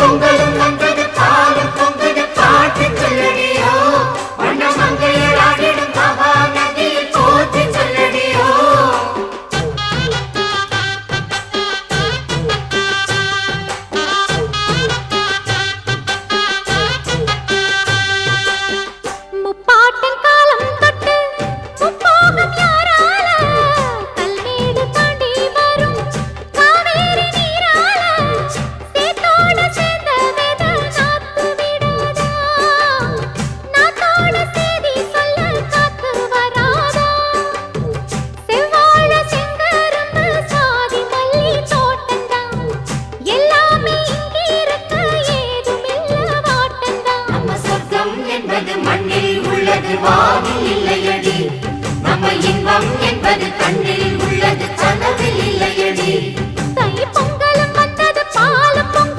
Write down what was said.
冲个热闹。என்பது மண்ணில் உள்ளது வாவி இல்லையடி. நம்ம இன்பம் என்பது கண்ணில்